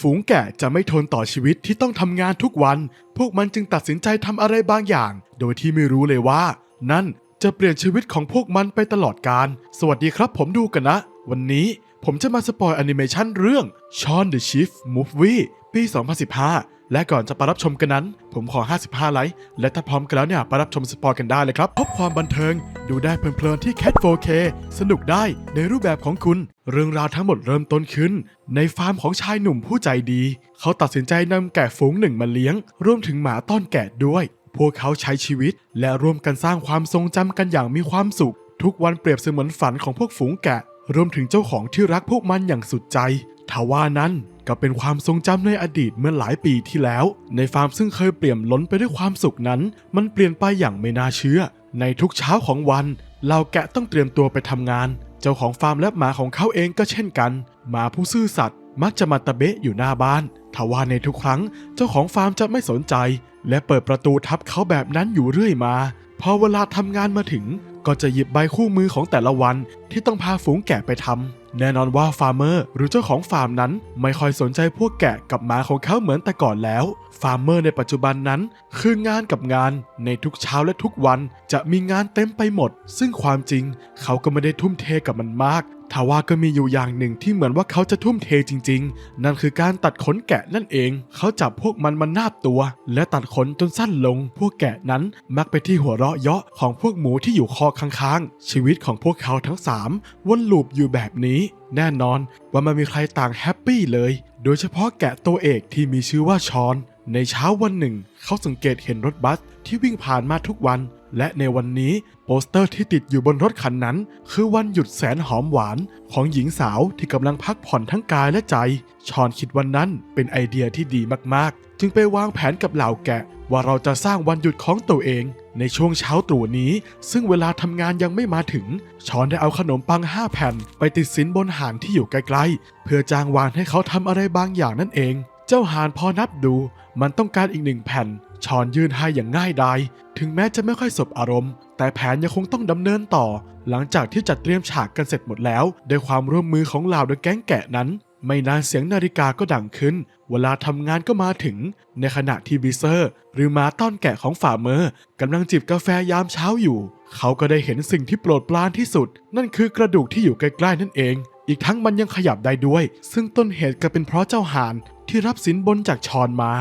ฝูงแกะจะไม่ทนต่อชีวิตที่ต้องทำงานทุกวัน พวกมันจึงตัดสินใจทำอะไรบางอย่าง โดยที่ไม่รู้เลยว่า นั่นจะเปลี่ยนชีวิตของพวกมันไปตลอดกาลสวัสดีครับผมดูกันนะ วันนี้ผมจะมาสปอยแอนิเมชันเรื่อง Shaun the Sheep Movie ปี 2015 และก่อนจะไปรับชมกันนั้น ผมขอ 55 ไลค์ และถ้าพร้อมกันแล้วเนี่ยไปรับชมสปอยกันได้เลยครับ พบความบันเทิง ดูได้เพลินๆที่ Cat 4K สนุกได้ในรูปแบบของคุณ เรื่องราวทั้งหมดเริ่มต้นขึ้น ในฟาร์มของชายหนุ่มผู้ใจดี เขาตัดสินใจนำแกะฝูงหนึ่งมาเลี้ยง รวมถึงหมาต้อนแกะด้วย พวกเขาใช้ชีวิต และร่วมกันสร้างความทรงจำกันอย่างมีความสุข ทุกวันเปรียบเสมือนฝันของพวกฝูงแกะ รวมถึงเจ้าของที่รักพวกมันอย่างสุดใจทว่านั้น ก็เป็นความทรงจำในอดีตเมื่อหลายปีที่แล้ว ในฟาร์มซึ่งเคยเปี่ยมล้นไปด้วยความสุขนั้น มันเปลี่ยนไปอย่างไม่น่าเชื่อ ในทุกเช้าของวันเหล่าแกะต้องเตรียมตัวไปทำงาน เจ้าของฟาร์มและหมาของเขาเองก็เช่นกันหมาผู้ซื่อสัตย์มักจะมาตะเบะอยู่หน้าบ้านทว่าในทุกครั้งเจ้าของฟาร์มจะไม่สนใจ และเปิดประตูทับเขาแบบนั้นอยู่เรื่อยมา พอเวลาทำงานมาถึง ก็จะหยิบใบคู่มือของแต่ละวัน ที่ต้องพาฝูงแกะไปทำแน่นอนว่าฟาร์มเมอร์หรือเจ้าของฟาร์มนั้น ไม่ค่อยสนใจพวกแกะกับหมาของเขาเหมือนแต่ก่อนแล้ว ฟาร์มเมอร์ในปัจจุบันนั้น คืองานกับงานในทุกเช้าและทุกวันจะมีงานเต็มไปหมด ซึ่งความจริง เขาก็ไม่ได้ทุ่มเทกับมันมากทว่าก็มีอยู่อย่างหนึ่งที่เหมือนว่าเขาจะทุ่มเทจริง ๆ นั่นคือการตัดขนแกะนั่นเอง เขาจับพวกมันมานาบตัว และตัดขนจนสั้นลง พวกแกะนั้นมักไปที่หัวเราะเยาะของพวกหมูที่อยู่คอข้างๆ ชีวิตของพวกเขาทั้งสามวนลูปอยู่แบบนี้ แน่นอนว่ามันมีใครต่างแฮปปี้เลย โดยเฉพาะแกะตัวเอกที่มีชื่อว่าชอน ในเช้าวันหนึ่ง เขาสังเกตเห็นรถบัสที่วิ่งผ่านมาทุกวัน และในวันนี้ โปสเตอร์ที่ติดอยู่บนรถคันนั้น คือวันหยุดแสนหอมหวานของหญิงสาวที่กำลังพักผ่อนทั้งกายและใจ ชอนคิดวันนั้นเป็นไอเดียที่ดีมากๆ จึงไปวางแผนกับเหล่าแกะ ว่าเราจะสร้างวันหยุดของตัวเอง ในช่วงเช้าตรู่นี้ ซึ่งเวลาทำงานยังไม่มาถึง ชอนได้เอาขนมปังห้าแผ่น ไปติดสินบนห่านที่อยู่ใกล้ๆเพื่อจ้างวานให้เขาทำอะไรบางอย่างนั่นเอง เจ้าห่านพอนับดู มันต้องการอีกหนึ่งแผ่นชอนยื่นให้อย่างง่ายดาย ถึงแม้จะไม่ค่อยสบอารมณ์ แต่แผนยังคงต้องดำเนินต่อ หลังจากที่จัดเตรียมฉากกันเสร็จหมดแล้วด้วยความร่วมมือของเหล่าเดอะแก๊งแกะนั้น ไม่นานเสียงนาฬิกาก็ดังขึ้น เวลาทำงานก็มาถึง ในขณะที่บิเซอร์ หรือหมาต้อนแกะของฝ่าเมอร์กำลังจิบกาแฟยามเช้าอยู่ เขาก็ได้เห็นสิ่งที่โปรดปรานที่สุด นั่นคือกระดูกที่อยู่ใกล้ๆนั่นเอง อีกทั้งมันยังขยับได้ด้วย ซึ่งต้นเหตุก็เป็นเพราะเจ้าหานที่รับสินบนจากชอนมา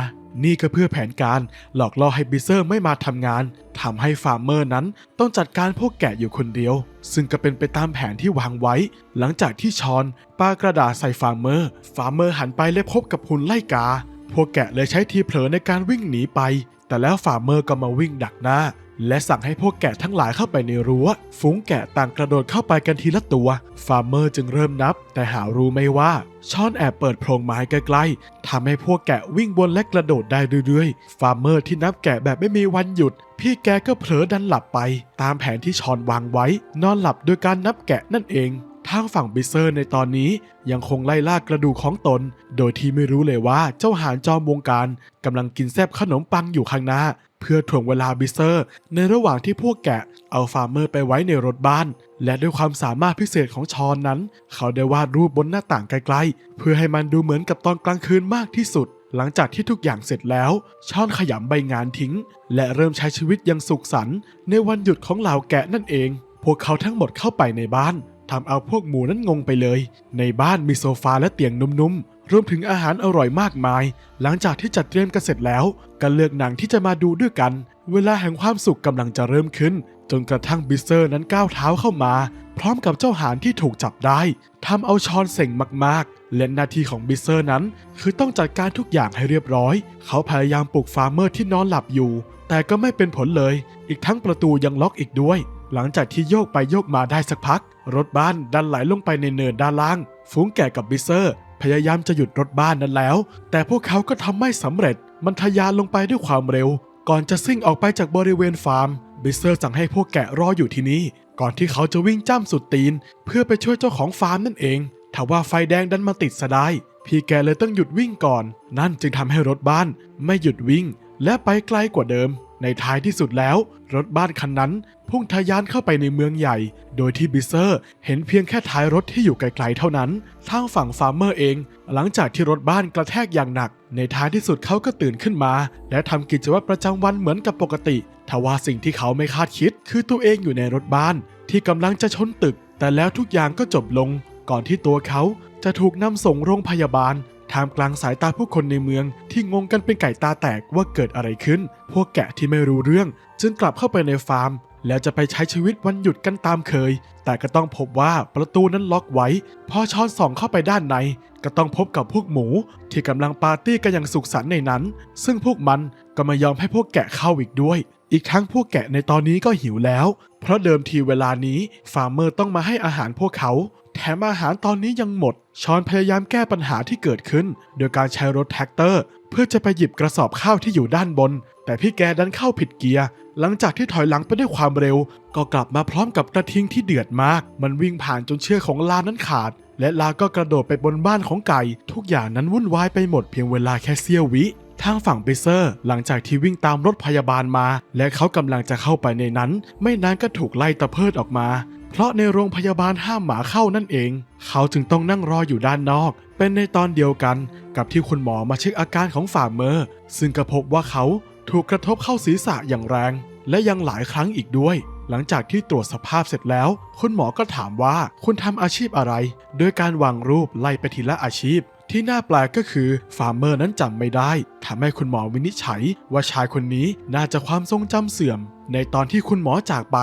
นี่ก็เพื่อแผนการหลอกล่อให้บิเซอร์ไม่มาทำงานทำให้ฟาร์มเมอร์นั้นต้องจัดการพวกแกะอยู่คนเดียว ซึ่งก็เป็นไปตามแผนที่วางไว้ หลังจากที่ชอนปากระดาษใส่ฟาร์มเมอร์ ฟาร์มเมอร์หันไปและพบกับหุ่นไล่กา พวกแกะเลยใช้ทีเผลอในการวิ่งหนีไป แต่แล้วฟาร์มเมอร์ก็มาวิ่งดักหน้า และสั่งให้พวกแกะทั้งหลายเข้าไปในรั้ว ฝูงแกะต่างกระโดดเข้าไปกันทีละตัว ฟาร์มเมอร์จึงเริ่มนับ แต่หารู้ไม่ว่าช้อนแอบเปิดโพรงไม้ใกล้ๆทำให้พวกแกะวิ่งบนและกระโดดได้เรื่อยๆ ฟาร์มเมอร์ที่นับแกะแบบไม่มีวันหยุด พี่แกก็เผลอดันหลับไป ตามแผนที่ชอนวางไว้ นอนหลับโดยการนับแกะนั่นเอง ทางฝั่งบิเซอร์ในตอนนี้ยังคงไล่ล่ากระดูกของตน โดยที่ไม่รู้เลยว่าเจ้าหานจอมวงการกำลังกินแซบขนมปังอยู่ข้างหน้า เพื่อถ่วงเวลาบิเซอร์ ในระหว่างที่พวกแกะเอาฟาร์มเมอร์ไปไว้ในรถบ้าน และด้วยความสามารถพิเศษของชอนนั้น เขาได้วาดรูปบนหน้าต่างไกลๆ เพื่อให้มันดูเหมือนกับตอนกลางคืนมากที่สุดหลังจากที่ทุกอย่างเสร็จแล้ว ชอนขยำใบงานทิ้ง และเริ่มใช้ชีวิตอยังสุขสันต์ในวันหยุดของเหล่าแกะนั่นเอง พวกเขาทั้งหมดเข้าไปในบ้าน ทำเอาพวกหมูนั้นงงไปเลย ในบ้านมีโซฟาและเตียงนุ่มๆ รวมถึงอาหารอร่อยมากมาย หลังจากที่จัดเตรียมกันเสร็จแล้ว ก็เลือกหนังที่จะมาดูด้วยกัน เวลาแห่งความสุขกำลังจะเริ่มขึ้น จนกระทั่งบิสเซอร์นั้นก้าวเท้าเข้ามา พร้อมกับเจ้าหานที่ถูกจับได้ทำเอาชอนเส่งมากๆ และหน้าที่ของบิสเซอร์นั้น คือต้องจัดการทุกอย่างให้เรียบร้อย เขาพยายามปลุกฟาร์เมอร์ที่นอนหลับอยู่ แต่ก็ไม่เป็นผลเลย อีกทั้งประตูยังล็อกอีกด้วย หลังจากที่โยกไปโยกมาได้สักพัก รถบ้านดันไหลลงไปในเนินด้านล่าง ฝูงแกะกับบิเซอร์ พยายามจะหยุดรถบ้านนั้นแล้ว แต่พวกเขาก็ทำไม่สำเร็จ มันทะยานลงไปด้วยความเร็ว ก่อนจะซิ่งออกไปจากบริเวณฟาร์ม บิเซอร์สั่งให้พวกแกะรออยู่ที่นี่ ก่อนที่เขาจะวิ่งจ้ำสุดตีน เพื่อไปช่วยเจ้าของฟาร์มนั่นเองทว่าไฟแดงดันมาติดซะได้พี่แกเลยต้องหยุดวิ่งก่อน นั่นจึงทำให้รถบ้าน ไม่หยุดวิ่ง และไปไกลกว่าเดิม ในท้ายที่สุดแล้ว รถบ้านคันนั้นพุ่งทะยานเข้าไปในเมืองใหญ่ โดยที่บิเซอร์เห็นเพียงแค่ท้ายรถที่อยู่ไกลๆเท่านั้น ทางฝั่งฟาร์มเมอร์เอง หลังจากที่รถบ้านกระแทกอย่างหนัก ในท้ายที่สุดเขาก็ตื่นขึ้นมา และทำกิจวัตรประจำวันเหมือนกับปกติทว่าสิ่งที่เขาไม่คาดคิด คือตัวเองอยู่ในรถบ้าน ที่กำลังจะชนตึก แต่แล้วทุกอย่างก็จบลง ก่อนที่ตัวเขาจะถูกนำส่งโรงพยาบาล ท่ามกลางสายตาผู้คนในเมือง ที่งงกันเป็นไก่ตาแตกว่าเกิดอะไรขึ้น พวกแกะที่ไม่รู้เรื่อง จึงกลับเข้าไปในฟาร์ม แล้วจะไปใช้ชีวิตวันหยุดกันตามเคย แต่ก็ต้องพบว่าประตูนั้นล็อกไว้ พอช้อนส่องเข้าไปด้านใน ก็ต้องพบกับพวกหมู ที่กำลังปาร์ตี้กันอย่างสุขสันต์ในนั้น ซึ่งพวกมันก็ไม่ยอมให้พวกแกะเข้าอีกด้วย อีกทั้งพวกแกะในตอนนี้ก็หิวแล้ว เพราะเดิมทีเวลานี้ฟาร์มเมอร์ต้องมาให้อาหารพวกเขา แถมอาหารตอนนี้ยังหมด ชอนพยายามแก้ปัญหาที่เกิดขึ้น โดยการใช้รถแท็กเตอร์ เพื่อจะไปหยิบกระสอบข้าวที่อยู่ด้านบน แต่พี่แกดันเข้าผิดเกียร์ หลังจากที่ถอยหลังไปด้วยความเร็ว ก็กลับมาพร้อมกับกระทิงที่เดือดมาก มันวิ่งผ่านจนเชือกของลานั้นขาด และลาก็กระโดดไปบนบ้านของไก่ ทุกอย่างนั้นวุ่นวายไปหมดเพียงเวลาแค่เสี้ยววิ ทางฝั่งเบเซอร์ หลังจากที่วิ่งตามรถพยาบาลมา และเขากำลังจะเข้าไปในนั้น ไม่นานก็ถูกไล่ตะเพิดออกมา เพราะในโรงพยาบาลห้ามหมาเข้านั่นเอง เขาจึงต้องนั่งรออยู่ด้านนอก เป็นในตอนเดียวกันกับที่คุณหมอมาเช็คอาการของฝ่าเมอร์ ซึ่งก็พบว่าเขาถูกกระทบเข้าศีรษะอย่างแรง และยังหลายครั้งอีกด้วย หลังจากที่ตรวจสภาพเสร็จแล้ว คุณหมอก็ถามว่าคุณทำอาชีพอะไร โดยการวางรูปไล่ไปทีละอาชีพ ที่น่าแปลกก็คือฟาร์มเมอร์นั้นจำไม่ได้ทำให้คุณหมอวินิจฉัย ว่าชายคนนี้น่าจะความทรงจำเสื่อม ในตอนที่คุณหมอจากไป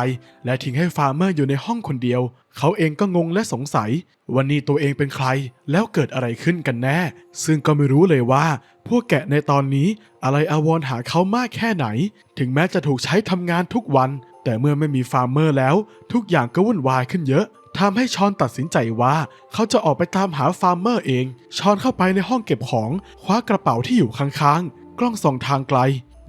และทิ้งให้ฟาร์มเมอร์อยู่ในห้องคนเดียว เขาเองก็งงและสงสัย วันนี้ตัวเองเป็นใคร แล้วเกิดอะไรขึ้นกันแน่ ซึ่งก็ไม่รู้เลยว่า พวกแกะในตอนนี้อะไรอาวรหาเขามากแค่ไหน ถึงแม้จะถูกใช้ทำงานทุกวัน แต่เมื่อไม่มีฟาร์มเมอร์แล้ว ทุกอย่างก็วุ่นวายขึ้นเยอะ ทำให้ชอนตัดสินใจว่าเขาจะออกไปตามหาฟาร์มเมอร์เอง ชอนเข้าไปในห้องเก็บของ คว้ากระเป๋าที่อยู่ข้างๆ กล้องส่องทางไกล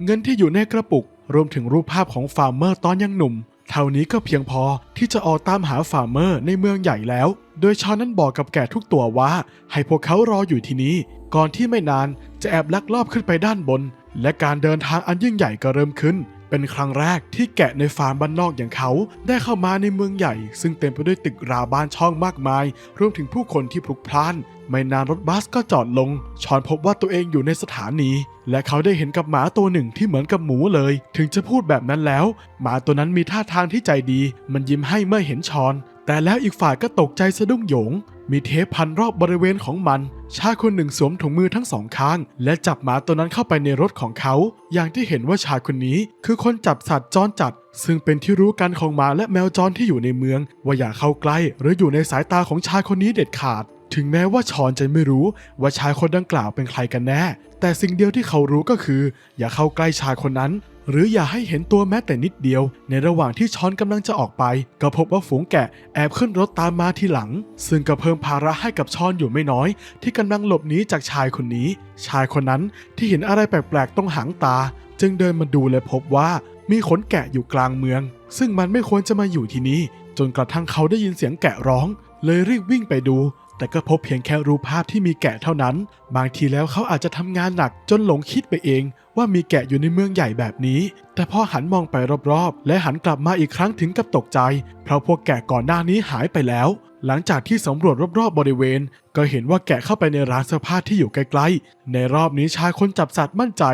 เงินที่อยู่ในกระปุก รวมถึงรูปภาพของฟาร์มเมอร์ตอนยังหนุ่ม เท่านี้ก็เพียงพอที่จะออกตามหาฟาร์มเมอร์ในเมืองใหญ่แล้ว โดยชอนนั้นบอกกับแกะทุกตัวว่า ให้พวกเขารออยู่ที่นี้ ก่อนที่ไม่นานจะแอบลักลอบขึ้นไปด้านบน และการเดินทางอันยิ่งใหญ่ก็เริ่มขึ้น เป็นครั้งแรกที่แกะในฟาร์มบ้านนอกอย่างเขา ได้เข้ามาในเมืองใหญ่ ซึ่งเต็มไปด้วยตึกราบ้านช่องมากมาย รวมถึงผู้คนที่พลุกพล่าน ไม่นานรถบัสก็จอดลง ชอนพบว่าตัวเองอยู่ในสถานี และเขาได้เห็นกับหมาตัวหนึ่งที่เหมือนกับหมูเลย ถึงจะพูดแบบนั้นแล้ว หมาตัวนั้นมีท่าทางที่ใจดี มันยิ้มให้เมื่อเห็นชอน แต่แล้วอีกฝ่ายก็ตกใจสะดุ้งโหยง มีเทปพันรอบบริเวณของมัน ชายคนหนึ่งสวมถุงมือทั้งสองข้าง และจับหมาตัวนั้นเข้าไปในรถของเขา อย่างที่เห็นว่าชายคนนี้คือคนจับสัตว์จรจัด ซึ่งเป็นที่รู้กันของหมาและแมวจรที่อยู่ในเมือง ว่าอย่าเข้าใกล้ หรืออยู่ในสายตาของชายคนนี้เด็ดขาด ถึงแม้ว่าชอนจะไม่รู้ว่าชายคนดังกล่าวเป็นใครกันแน่ แต่สิ่งเดียวที่เขารู้ก็คือ อย่าเข้าใกล้ชายคนนั้น หรืออย่าให้เห็นตัวแม้แต่นิดเดียว ในระหว่างที่ช้อนกำลังจะออกไป ก็พบว่าฝูงแกะแอบขึ้นรถตามมาทีหลัง ซึ่งก็เพิ่มภาระให้กับช้อนอยู่ไม่น้อย ที่กำลังหลบหนีจากชายคนนี้ ชายคนนั้นที่เห็นอะไรแปลกๆตรงหางตา จึงเดินมาดูและพบว่ามีขนแกะอยู่กลางเมือง ซึ่งมันไม่ควรจะมาอยู่ที่นี่ จนกระทั่งเขาได้ยินเสียงแกะร้อง เลยรีบวิ่งไปดู แต่ก็พบเพียงแค่รูปภาพที่มีแกะเท่านั้น บางทีแล้วเขาอาจจะทำงานหนักจนหลงคิดไปเอง ว่ามีแกะอยู่ในเมืองใหญ่แบบนี้ แต่พอหันมองไปรอบๆ และหันกลับมาอีกครั้งถึงกับตกใจ เพราะพวกแกะก่อนหน้านี้หายไปแล้ว หลังจากที่สำรวจรอบๆบริเวณ ก็เห็นว่าแกะเข้าไปในร้านเสื้อผ้าที่อยู่ใกล้ๆในรอบนี้ชายคนจับสัตว์มั่นใจ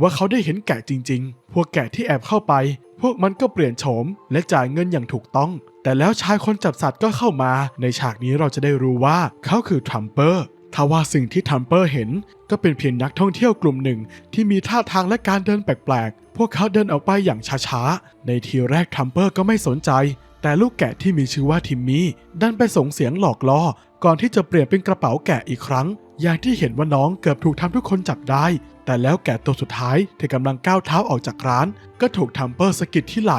ว่าเขาได้เห็นแกะจริง ๆ พวกแกะที่แอบเข้าไป พวกมันก็เปลี่ยนโฉม และจ่ายเงินอย่างถูกต้อง แต่แล้วชายคนจับสัตว์ก็เข้ามา ในฉากนี้เราจะได้รู้ว่าเขาคือทรัมเปอร์ ทว่าสิ่งที่ทัมเปอร์เห็นก็เป็นเพียงนักท่องเที่ยวกลุ่มหนึ่งที่มีท่าทางและการเดินแปลกๆ พวกเขาเดินออกไปอย่างช้าๆ ในทีแรกทัมเปอร์ก็ไม่สนใจ แต่ลูกแกะที่มีชื่อว่าทิมมี่ดันไปส่งเสียงหลอกล่อ ก่อนที่จะเปลี่ยนเป็นกระเป๋าแกะอีกครั้ง อย่างที่เห็นว่าน้องเกือบถูกทำทุกคนจับได้ แต่แล้วแกะตัวสุดท้ายที่กำลังก้าวเท้าออกจากร้าน ก็ถูกทัมเปอร์สะกิดที่ไหล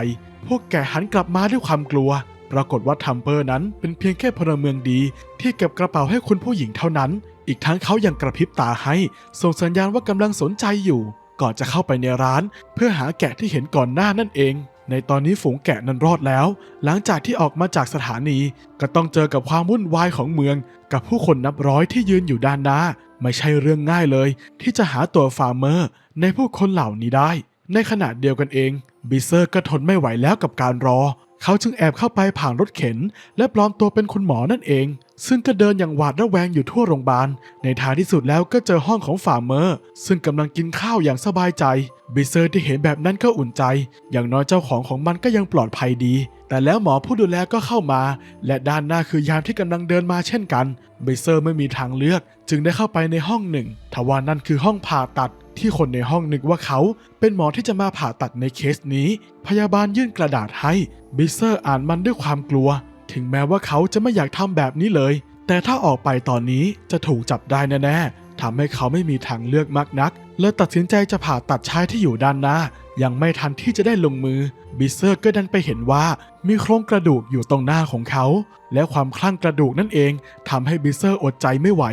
พวกแกะหันกลับมาด้วยความกลัว ปรากฏว่าทัมเปอร์นั้นเป็นเพียงแค่พลเมืองดีที่เก็บกระเป๋าให้คุณผู้หญิงเท่านั้น อีกทั้งเขายังกระพริบตาให้ ส่งสัญญาณว่ากำลังสนใจอยู่ ก่อนจะเข้าไปในร้าน เพื่อหาแกะที่เห็นก่อนหน้านั่นเอง ในตอนนี้ฝูงแกะนั้นรอดแล้ว หลังจากที่ออกมาจากสถานี ก็ต้องเจอกับความวุ่นวายของเมือง กับผู้คนนับร้อยที่ยืนอยู่ด้านหน้า ไม่ใช่เรื่องง่ายเลย ที่จะหาตัวฟาร์มเมอร์ ในผู้คนเหล่านี้ได้ ในขณะเดียวกันเองบิเซอร์ก็ทนไม่ไหวแล้วกับการรอ เขาจึงแอบเข้าไปผ่านรถเข็น และปลอมตัวเป็นคุณหมอนั่นเอง ซึ่งก็เดินอย่างหวาดระแวงอยู่ทั่วโรงพยาบาล ในท้ายที่สุดแล้วก็เจอห้องของฝ่าเมอร์ซึ่งกำลังกินข้าวอย่างสบายใจ บิเซอร์ที่เห็นแบบนั้นก็อุ่นใจ อย่างน้อยเจ้าของของมันก็ยังปลอดภัยดี แต่แล้วหมอผู้ดูแลก็เข้ามา และด้านหน้าคือยามที่กำลังเดินมาเช่นกันบิเซอร์ไม่มีทางเลือก จึงได้เข้าไปในห้องหนึ่งทว่านั่นคือห้องผ่าตัด ที่คนในห้องนึกว่าเขาเป็นหมอที่จะมาผ่าตัดในเคสนี้ พยาบาลยื่นกระดาษให้บิเซอร์อ่านมันด้วยความกลัว ถึงแม้ว่าเขาจะไม่อยากทำแบบนี้เลย แต่ถ้าออกไปตอนนี้จะถูกจับได้แน่ๆทำให้เขาไม่มีทางเลือกมากนักเละตัดสินใจจะผ่าตัดชายที่อยู่ด้านหน้า ยังไม่ทันที่จะได้ลงมือ บิเซอร์ก็ดันไปเห็นว่ามีโครงกระดูกอยู่ตรงหน้าของเขา และความคลั่งกระดูกนั่นเองทำให้บิเซอร์อดใจไม่ไหว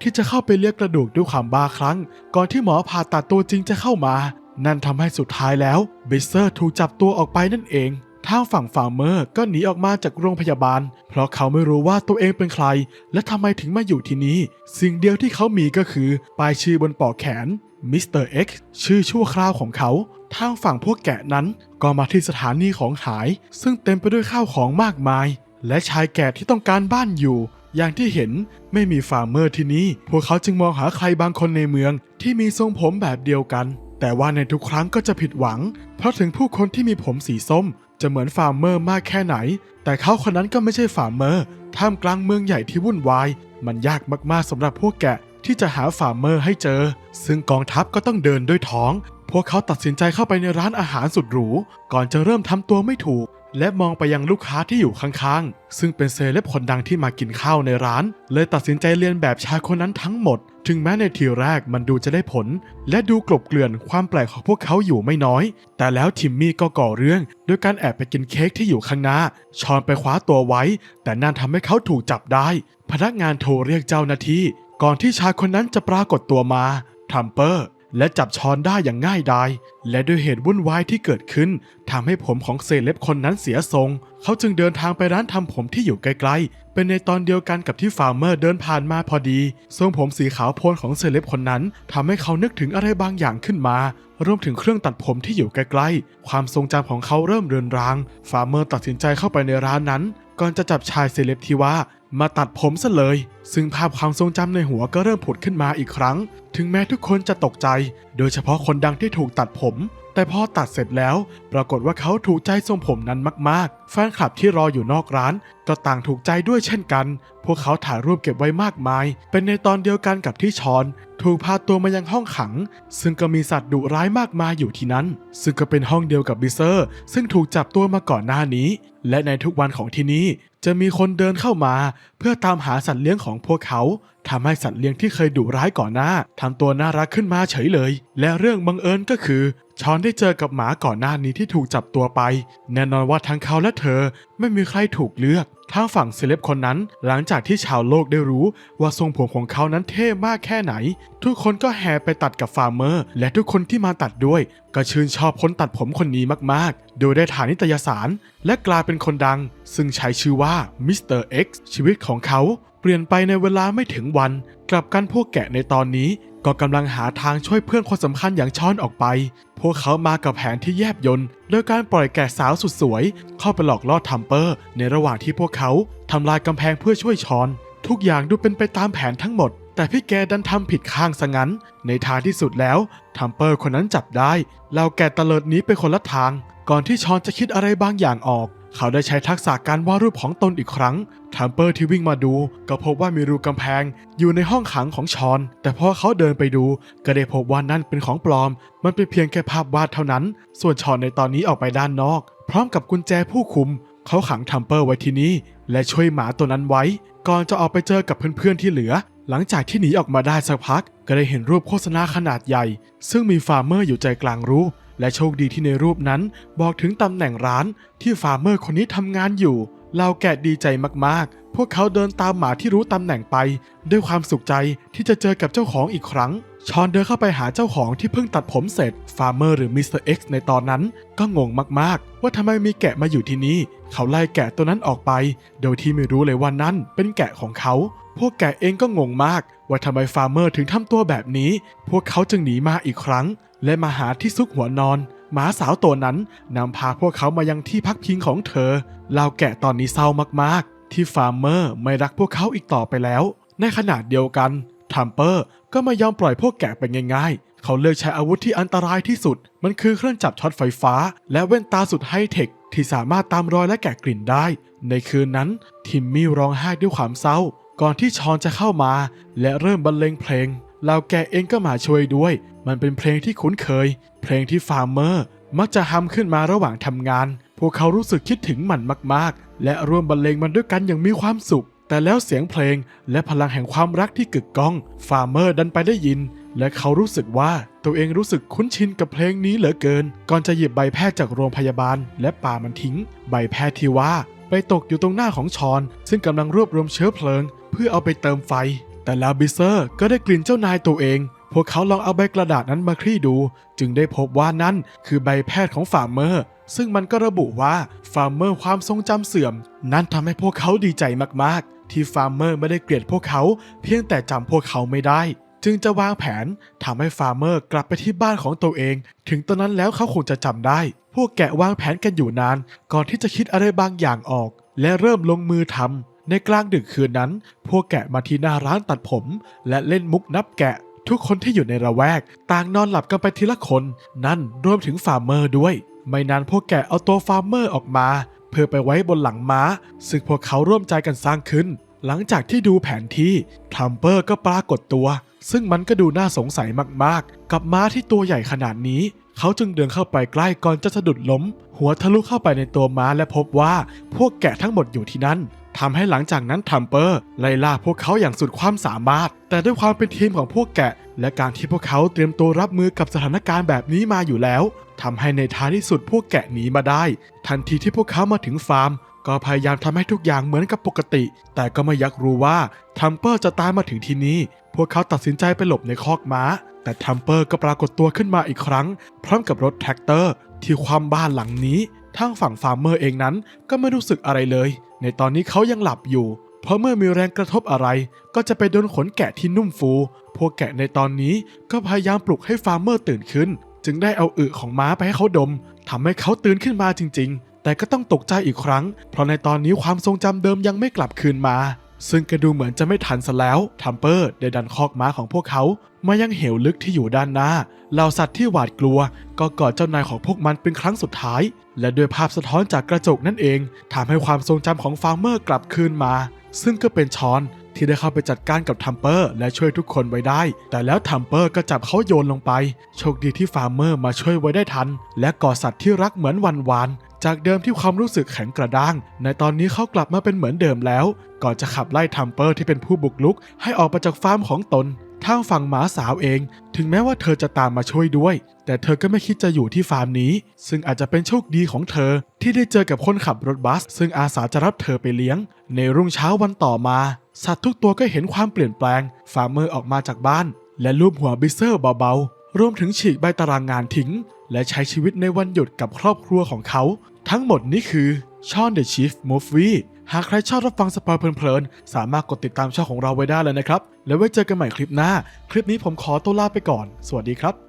ที่จะเข้าไปเลียกกระดูกด้วยความบ้าคลั่ง ก่อนที่หมอผ่าตัดตัวจริงจะเข้ามา นั่นทำให้สุดท้ายแล้ว บิเซอร์ถูกจับตัวออกไปนั่นเองทางฝั่งฟาร์มเมอร์ก็หนีออกมาจากโรงพยาบาล เพราะเขาไม่รู้ว่าตัวเองเป็นใคร และทำไมถึงมาอยู่ที่นี่ สิ่งเดียวที่เขามีก็คือป้ายชื่อบนปอกแขน มิสเตอร์เอ็กซ์ชื่อชั่วคราวของเขาทางฝั่งพวกแกะนั้นก็มาที่สถานีของหาย ซึ่งเต็มไปด้วยข้าวของมากมาย และชายแก่ที่ต้องการบ้านอยู่ อย่างที่เห็นไม่มีฟาร์มเมอร์ที่นี่พวกเขาจึงมองหาใครบางคนในเมืองที่มีทรงผมแบบเดียวกัน แต่ว่าในทุกครั้งก็จะผิดหวัง เพราะถึงผู้คนที่มีผมสีส้ม จะเหมือนฟาร์มเมอร์มากแค่ไหน แต่เขาคนนั้นก็ไม่ใช่ฟาร์มเมอร์ท่ามกลางเมืองใหญ่ที่วุ่นวาย มันยากมากๆสำหรับพวกแกะ ที่จะหาฟาร์มเมอร์ให้เจอ ซึ่งกองทัพก็ต้องเดินด้วยท้อง พวกเขาตัดสินใจเข้าไปในร้านอาหารสุดหรู ก่อนจะเริ่มทำตัวไม่ถูก และมองไปยังลูกค้าที่อยู่ข้างๆ ซึ่งเป็นเซเลบคนดังที่มากินข้าวในร้าน เลยตัดสินใจเรียนแบบชายคนนั้นทั้งหมด ถึงแม้ในทีแรกมันดูจะได้ผล และดูกลบเกลื่อนความแปลกของพวกเขาอยู่ไม่น้อย แต่แล้วทิมมี่ก็ก่อเรื่องโดยการแอบไปกินเค้กที่อยู่ข้างหน้า ชอนไปคว้าตัวไว้ แต่นั่นทำให้เขาถูกจับได้ พนักงานโทรเรียกเจ้าหน้าที่ ก่อนที่ชายคนนั้นจะปรากฏตัวมาทรัมเปอร์ และจับช้อนได้อย่างง่ายดาย และด้วยเหตุวุ่นวายที่เกิดขึ้นทำให้ผมของเซเลบคนนั้นเสียทรง เขาจึงเดินทางไปร้านทำผมที่อยู่ใกล้ๆเป็นในตอนเดียวกันกับที่ฟาร์มเมอร์เดินผ่านมาพอดีทรงผมสีขาวโพลนของเซเลบคนนั้นทำให้เขานึกถึงอะไรบางอย่างขึ้นมารวมถึงเครื่องตัดผมที่อยู่ใกล้ๆ ความทรงจำของเขาเริ่มเรือนราง ฟาร์มเมอร์ตัดสินใจเข้าไปในร้านนั้น ก่อนจะจับชายเซเลบที่ว่ามาตัดผมซะเลย ซึ่งภาพความทรงจำในหัวก็เริ่มผุดขึ้นมาอีกครั้ง ถึงแม้ทุกคนจะตกใจ โดยเฉพาะคนดังที่ถูกตัดผม แต่พอตัดเสร็จแล้ว ปรากฏว่าเขาถูกใจทรงผมนั้นมากๆ แฟนคลับที่รออยู่นอกร้านก็ต่างถูกใจด้วยเช่นกัน พวกเขาถ่ายรูปเก็บไว้มากมาย เป็นในตอนเดียวกันกับที่ชอน ถูกพาตัวมายังห้องขัง ซึ่งก็มีสัตว์ดุร้ายมากมายอยู่ที่นั้น ซึ่งก็เป็นห้องเดียวกับบิเซอร์ ซึ่งถูกจับตัวมาก่อนหน้านี้ และในทุกวันของที่นี่จะมีคนเดินเข้ามา เพื่อตามหาสัตว์เลี้ยงของพวกเขาทำให้สัตว์เลี้ยงที่เคยดุร้ายก่อนหน้าทำตัวน่ารักขึ้นมาเฉยเลย และเรื่องบังเอิญก็คือชอนได้เจอกับหมาก่อนหน้านี้ที่ถูกจับตัวไป แน่นอนว่าทั้งเขาและเธอไม่มีใครถูกเลือก ทางฝั่งเซเลบคนนั้นหลังจากที่ชาวโลกได้รู้ว่าทรงผมของเขานั้นเท่มากแค่ไหน ทุกคนก็แห่ไปตัดกับฟาร์มเมอร์ และทุกคนที่มาตัดด้วย ก็ชื่นชอบคนตัดผมคนนี้มากๆ โดยได้ฐานิตยสาร และกลายเป็นคนดัง ซึ่งใช้ชื่อว่ามิสเตอร์เอ็กซ์ชีวิตของเขา ปลี่ยนไปในเวลาไม่ถึงวัน กลับกันพวกแกะในตอนนี้ ก็กำลังหาทางช่วยเพื่อนคนสำคัญอย่างช้อนออกไป พวกเขามากับแผนที่แยบยนต์โดยการปล่อยแกะสาวสุดสวย เข้าไปหลอกล่อทัมเปอร์ ในระหว่างที่พวกเขาทำลายกำแพงเพื่อช่วยชอน ทุกอย่างดูเป็นไปตามแผนทั้งหมด แต่พี่แกดันทำผิดข้างซะงั้น ในทางที่สุดแล้วทัมเปอร์คนนั้นจับได้เหล่าแกะตะเลิดนี้ไปคนละทาง ก่อนที่ชอนจะคิดอะไรบางอย่างออก เขาได้ใช้ทักษะการวาดรูปของตนอีกครั้งทัมเปอร์ที่วิ่งมาดู ก็พบว่ามีรูกำแพง อยู่ในห้องขังของชอน แต่พอเขาเดินไปดู ก็ได้พบว่านั่นเป็นของปลอม มันเป็นเพียงแค่ภาพวาดเท่านั้น ส่วนชอนในตอนนี้ออกไปด้านนอก พร้อมกับกุญแจผู้คุม เขาขังทัมเปอร์ไว้ที่นี่และช่วยหมาตัวนั้นไว้ ก่อนจะออกไปเจอกับเพื่อนๆที่เหลือ หลังจากที่หนีออกมาได้สักพัก ก็ได้เห็นรูปโฆษณาขนาดใหญ่ ซึ่งมีฟาร์เมอร์อยู่ใจกลางรูปและโชคดีที่ในรูปนั้น บอกถึงตำแหน่งร้านที่ฟาร์เมอร์คนนี้ทำงานอยู่เราแกะดีใจมากๆ พวกเขาเดินตามหมาที่รู้ตำแหน่งไป ด้วยความสุขใจที่จะเจอกับเจ้าของอีกครั้ง ชอนเดินเข้าไปหาเจ้าของที่เพิ่งตัดผมเสร็จ ฟาร์เมอร์หรือมิสเตอร์เอ็กซ์ในตอนนั้น ก็งงมากๆ ว่าทำไมมีแกะมาอยู่ที่นี่ เขาไล่แกะตัวนั้นออกไป โดยที่ไม่รู้เลยว่านั่นเป็นแกะของเขา พวกแกะเองก็งงมาก ว่าทำไมฟาร์เมอร์ถึงทำตัวแบบนี้ พวกเขาจึงหนีมาอีกครั้ง และมาหาที่ซุกหัวนอนหมาสาวตัวนั้นนำพาพวกเขามายังที่พักพิงของเธอเล่าแกะตอนนี้เศร้ามากๆ ที่ฟาร์เมอร์ไม่รักพวกเขาอีกต่อไปแล้ว ในขณะเดียวกันทัมเปอร์ก็ไม่ยอมปล่อยพวกแกะไปง่ายๆ เขาเลือกใช้อาวุธที่อันตรายที่สุด มันคือเครื่องจับช็อตไฟฟ้า และแว่นตาสุดไฮเทคที่สามารถตามรอยและแกะกลิ่นได้ ในคืนนั้นทิมมี่ร้องไห้ด้วยความเศร้า ก่อนที่ชอนจะเข้ามา และเริ่มบรรเลงเพลงเหล่าแกเองก็มาช่วยด้วย มันเป็นเพลงที่คุ้นเคย เพลงที่ฟาร์มเมอร์ มักจะฮัมขึ้นมาระหว่างทำงาน พวกเขารู้สึกคิดถึงมันมากๆ และร่วมบรรเลงมันด้วยกันอย่างมีความสุข แต่แล้วเสียงเพลงและพลังแห่งความรักที่กึกก้อง ฟาร์มเมอร์ดันไปได้ยิน และเขารู้สึกว่าตัวเองรู้สึกคุ้นชินกับเพลงนี้เหลือเกิน ก่อนจะหยิบใบแพทย์จากโรงพยาบาล และป่ามันทิ้ง ใบแพทย์ที่ว่าไปตกอยู่ตรงหน้าของชอน ซึ่งกำลังรวบรวมเชื้อเพลิง เพื่อเอาไปเติมไฟ แต่แล้วบิเซอร์ก็ได้กลิ่นเจ้านายตัวเอง พวกเขาลองเอาใบกระดาษนั้นมาคลี่ดู จึงได้พบว่านั่นคือใบแพทย์ของฟาร์เมอร์ ซึ่งมันก็ระบุว่าฟาร์เมอร์ความทรงจำเสื่อม นั่นทำให้พวกเขาดีใจมากๆ ที่ฟาร์เมอร์ไม่ได้เกลียดพวกเขา เพียงแต่จำพวกเขาไม่ได้จึงจะวางแผนทำให้ฟาร์เมอร์กลับไปที่บ้านของตัวเอง ถึงตอนนั้นแล้วเขาคงจะจำได้ พวกแกะวางแผนกันอยู่นาน ก่อนที่จะคิดอะไรบางอย่างออก และเริ่มลงมือทำ ในกลางดึกคืนนั้น พวกแกะมาที่หน้าร้านตัดผม และเล่นมุกนับแกะ ทุกคนที่อยู่ในระแวก ต่างนอนหลับกันไปทีละคน นั่นรวมถึงฟาร์มเมอร์ด้วย ไม่นานพวกแกะเอาตัวฟาร์มเมอร์ออกมา เพื่อไปไว้บนหลังม้า ซึ่งพวกเขาร่วมใจกันสร้างขึ้น หลังจากที่ดูแผนที่ทัมเปอร์ก็ปรากฏตัว ซึ่งมันก็ดูน่าสงสัยมากๆ กับม้าที่ตัวใหญ่ขนาดนี้เขาจึงเดินเข้าไปใกล้ก่อนจะสะดุดล้ม หัวทะลุเข้าไปในตัวม้าและพบว่าพวกแกะทั้งหมดอยู่ที่นั่น ทำให้หลังจากนั้นทัมเปอร์ไล่ล่าพวกเขาอย่างสุดความสามารถ แต่ด้วยความเป็นทีมของพวกแกะ และการที่พวกเขาเตรียมตัวรับมือกับสถานการณ์แบบนี้มาอยู่แล้วทำให้ในท้ายที่สุดพวกแกะหนีมาได้ ทันทีที่พวกเขามาถึงฟาร์ม ก็พยายามทำให้ทุกอย่างเหมือนกับปกติ แต่ก็ไม่ยักรู้ว่าทัมเปอร์จะตามมาถึงที่นี่ พวกเขาตัดสินใจไปหลบในคอกม้า แต่ทัมเปอร์ก็ปรากฏตัวขึ้นมาอีกครั้ง พร้อมกับรถแท็กเตอร์ ที่ความบ้านหลังนี้ทางฝั่งฟาร์มเมอร์เองนั้นก็ไม่รู้สึกอะไรเลย ในตอนนี้เขายังหลับอยู่ เพราะเมื่อมีแรงกระทบอะไร ก็จะไปโดนขนแกะที่นุ่มฟู พวกแกะในตอนนี้ก็พยายามปลุกให้ฟาร์มเมอร์ตื่นขึ้น จึงได้เอาอึของม้าไปให้เขาดมทำให้เขาตื่นขึ้นมาจริง ๆ แต่ก็ต้องตกใจอีกครั้ง เพราะในตอนนี้ความทรงจำเดิมยังไม่กลับคืนมา ซึ่งก็ดูเหมือนจะไม่ทันซะแล้วทัมเปอร์ได้ดันคอกม้าของพวกเขา มายังเหวลึกที่อยู่ด้านหน้าเหล่าสัตว์ที่หวาดกลัว ก็กอดเจ้านายของพวกมันเป็นครั้งสุดท้าย และด้วยภาพสะท้อนจากกระจกนั่นเองทำให้ความทรงจำของฟาร์มเมอร์กลับคืนมา ซึ่งก็เป็นชอนที่ได้เข้าไปจัดการกับทัมเปอร์และช่วยทุกคนไว้ได้ แต่แล้วทัมเปอร์ก็จับเขาโยนลงไป โชคดีที่ฟาร์มเมอร์มาช่วยไว้ได้ทัน และกอดสัตว์ที่รักเหมือนวันวาน จากเดิมที่ความรู้สึกแข็งกระด้าง ในตอนนี้เขากลับมาเป็นเหมือนเดิมแล้ว ก่อนจะขับไล่ทัมเปอร์ที่เป็นผู้บุกรุก ให้ออกมาจากฟาร์มของตน ทางฝั่งหมาสาวเอง ถึงแม้ว่าเธอจะตามมาช่วยด้วย แต่เธอก็ไม่คิดจะอยู่ที่ฟาร์มนี้ ซึ่งอาจจะเป็นโชคดีของเธอ ที่ได้เจอกับคนขับรถบัส ซึ่งอาสาจะรับเธอไปเลี้ยง ในรุ่งเช้าวันต่อมา สัตว์ทุกตัวก็เห็นความเปลี่ยนแปลง ฟาร์มเมอร์ออกมาจากบ้าน และลูบหัวบิเซอร์เบาๆรวมถึงฉีกใบตารางงานทิ้ง และใช้ชีวิตในวันหยุดกับครอบครัวของเขา ทั้งหมดนี้คือช่อน The Chief Movie หากใครชอบรับฟังสปอยเพลินๆ สามารถกดติดตามช่องของเราไว้ได้เลยนะครับ แล้วไว้เจอกันใหม่คลิปหน้า คลิปนี้ผมขอตัวลาไปก่อน สวัสดีครับ